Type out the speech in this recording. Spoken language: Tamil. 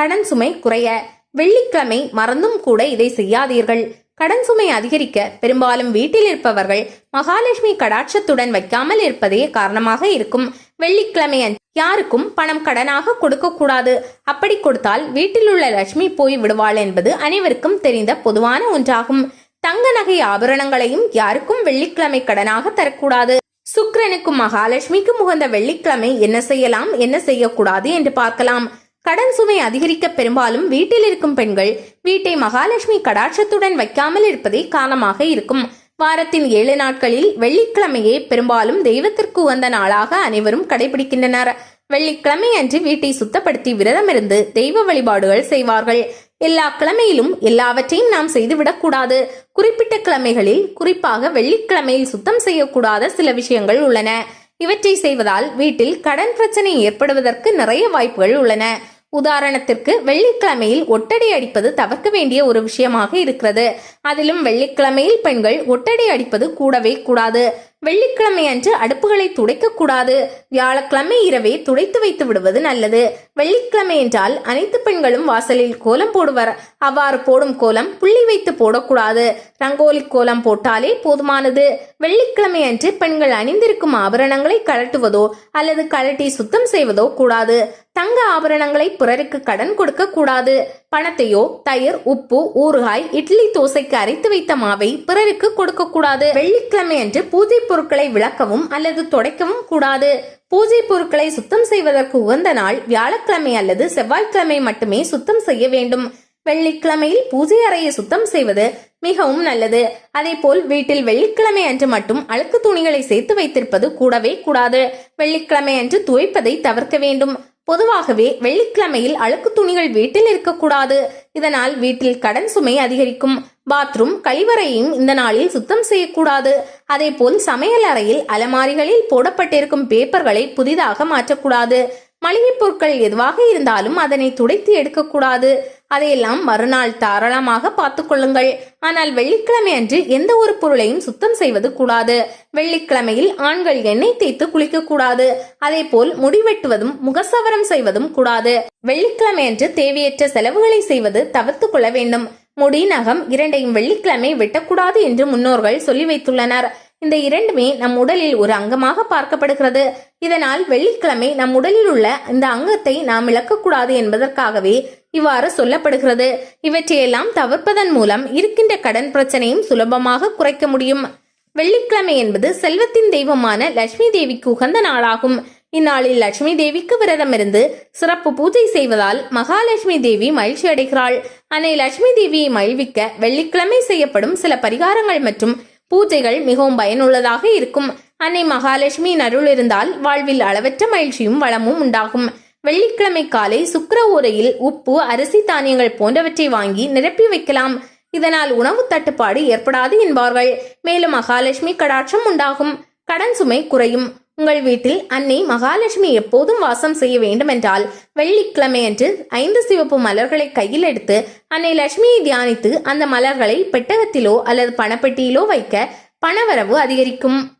கடன் சுமை குறைய வெள்ளிக்கிழமை மறந்தும் கூட இதை செய்யாதீர்கள். கடன் சுமை அதிகரிக்க பெரும்பாலும் வீட்டில் இருப்பவர்கள் மகாலட்சுமி கடாட்சத்துடன் வைக்காமல் இருப்பதே காரணமாக இருக்கும். வெள்ளிக்கிழமை யாருக்கும் பணம் கடனாக கொடுக்க கூடாது. அப்படி கொடுத்தால் வீட்டில் உள்ள லட்சுமி போய் விடுவாள் என்பது அனைவருக்கும் தெரிந்த பொதுவான ஒன்றாகும். தங்க நகை ஆபரணங்களையும் யாருக்கும் வெள்ளிக்கிழமை கடனாக தரக்கூடாது. சுக்கிரனுக்கும் மகாலட்சுமிக்கும் உகந்த வெள்ளிக்கிழமை என்ன செய்யலாம் என்ன செய்யக்கூடாது என்று பார்க்கலாம். கடன் சுமை அதிகரிக்க பெரும்பாலும் வீட்டில் இருக்கும் பெண்கள் வீட்டை மகாலட்சுமி கடாட்சத்துடன் வைக்காமல் இருப்பதே காரணமாக இருக்கும். வாரத்தின் ஏழு நாட்களில் வெள்ளிக்கிழமையே பெரும்பாலும் தெய்வத்திற்கு உகந்த நாளாக அனைவரும் கடைபிடிக்கின்றனர். வெள்ளிக்கிழமை அன்று வீட்டை சுத்தப்படுத்தி விரதமிருந்து தெய்வ வழிபாடுகள் செய்வார்கள். எல்லா கிழமையிலும் எல்லாவற்றையும் நாம் செய்துவிடக்கூடாது குறிப்பிட்ட கிழமைகளில் குறிப்பாக வெள்ளிக்கிழமையில் சுத்தம் செய்யக்கூடாத சில விஷயங்கள் உள்ளன. இவற்றை செய்வதால் வீட்டில் கடன் பிரச்சனை ஏற்படுவதற்கு நிறைய வாய்ப்புகள் உள்ளன. உதாரணத்திற்கு வெள்ளிக்கிழமையில் ஒட்டடை அடிப்பது தவிர்க்க வேண்டிய ஒரு விஷயமாக இருக்கிறது. அதிலும் வெள்ளிக்கிழமையில் பெண்கள் ஒட்டடை அடிப்பது கூடவே கூடாது. வெள்ளிக்கிழமை அன்று அடுப்புகளை துடைக்க கூடாது. வியாழக்கிழமை இரவே துடைத்து வைத்து விடுவது நல்லது. வெள்ளிக்கிழமை என்றால் அனைத்து பெண்களும் வாசலில் கோலம் போடுவர். அவ்வாறு போடும் கோலம் புள்ளி வைத்து போடக்கூடாது. ரங்கோலி கோலம் போட்டாலே போதுமானது. வெள்ளிக்கிழமை அன்று பெண்கள் அணிந்திருக்கும் ஆபரணங்களை கழட்டுவதோ அல்லது கழட்டி சுத்தம் செய்வதோ கூடாது. தங்க ஆபரணங்களை பிறருக்கு கடன் கொடுக்க கூடாது. பணத்தையோ தயிர் உப்பு ஊறுகாய் இட்லி தோசைக்கு அரைத்து வைத்த மாவை பிறருக்கு கொடுக்க கூடாது. வெள்ளிக்கிழமை அன்று பூஜை பொருட்களை விளக்கவும் அல்லது துடைக்கவும் கூடாது. பூஜை பொருட்களை சுத்தம் செய்வதற்கு உகந்த நாள் வியாழக்கிழமை அல்லது செவ்வாய்க்கிழமை மட்டுமே சுத்தம் செய்ய வேண்டும். வெள்ளிக்கிழமையில் பூஜை அறையை சுத்தம் செய்வது மிகவும் நல்லது. அதேபோல் வீட்டில் வெள்ளிக்கிழமை அன்று மட்டும் அழுக்கு துணிகளை சேர்த்து வைத்திருப்பது கூடவே கூடாது. வெள்ளிக்கிழமை அன்று துவைப்பதை தவிர்க்க வேண்டும். பொதுவாகவே வெள்ளிக்கிழமையில் அழுக்கு துணிகள் வீட்டில் இருக்கக்கூடாது. இதனால் வீட்டில் கடன் சுமை அதிகரிக்கும். பாத்ரூம் கழிவறையையும் இந்த நாளில் சுத்தம் செய்யக்கூடாது. அதேபோல் சமையல் அறையில் அலமாரிகளில் போடப்பட்டிருக்கும் பேப்பர்களை புதிதாக மாற்றக்கூடாது. மளிகைப் பொருட்கள் எதுவாக இருந்தாலும் அதனை துடைத்து எடுக்கக்கூடாது. அதையெல்லாம் மறுநாள் தாராளமாக பார்த்து கொள்ளுங்கள். ஆனால் வெள்ளிக்கிழமை அன்று எந்த ஒரு பொருளையும் சுத்தம் செய்வது கூடாது. வெள்ளிக்கிழமையில் ஆண்கள் எண்ணெய் தேய்த்து குளிக்க கூடாது அதே போல் முடிவெட்டுவதும் முகசவரம் செய்வதும் கூடாது. வெள்ளிக்கிழமை அன்று தேவையற்ற செலவுகளை செய்வது தவிர்த்து கொள்ள வேண்டும். முடி நகம் இரண்டையும் வெள்ளிக்கிழமை வெட்டக்கூடாது என்று முன்னோர்கள் சொல்லி வைத்துள்ளனர். இந்த இரண்டுமே நம் உடலில் ஒரு அங்கமாக பார்க்கப்படுகிறது. இதனால் வெள்ளிக்கிழமை நம் உடலில் உள்ள இந்த அங்கத்தை நாம் இழக்கக்கூடாது என்பதற்காகவே இவ்வாறு சொல்லப்படுகிறது. இவற்றையெல்லாம் தவிர்ப்பதன் மூலம் இருக்கின்ற கடன் பிரச்சனையும் சுலபமாக குறைக்க முடியும். வெள்ளிக்கிழமை என்பது செல்வத்தின் தெய்வமான லட்சுமி தேவிக்கு உகந்த நாளாகும். இந்நாளில் லட்சுமி தேவிக்கு விரதமிருந்து சிறப்பு பூஜை செய்வதால் மகாலட்சுமி தேவி மகிழ்ச்சி அடைகிறாள் அன்னை லட்சுமி தேவியை மகிழ்விக்க வெள்ளிக்கிழமை செய்யப்படும் சில பரிகாரங்கள் மற்றும் பூஜைகள் மிகவும் பயனுள்ளதாக இருக்கும். அன்னை மகாலட்சுமியின் அருள் இருந்தால் வாழ்வில் அளவற்ற மகிழ்ச்சியும் வளமும் உண்டாகும். வெள்ளிக்கிழமை காலை சுக்கர ஊரையில் உப்பு அரிசி தானியங்கள் போன்றவற்றை வாங்கி நிரப்பி வைக்கலாம். இதனால் உணவு தட்டுப்பாடு ஏற்படாது என்பார்கள். மேலும் மகாலட்சுமி கடாட்சம் உண்டாகும். கடன் சுமை குறையும். உங்கள் வீட்டில் அன்னை மகாலட்சுமி எப்போதும் வாசம் செய்ய வேண்டுமென்றால் வெள்ளிக்கிழமை அன்று ஐந்து சிவப்பு மலர்களை கையில் எடுத்து அன்னை லட்சுமியை தியானித்து அந்த மலர்களை பெட்டகத்திலோ அல்லது பணப்பெட்டியிலோ வைக்க பணவரவு அதிகரிக்கும்.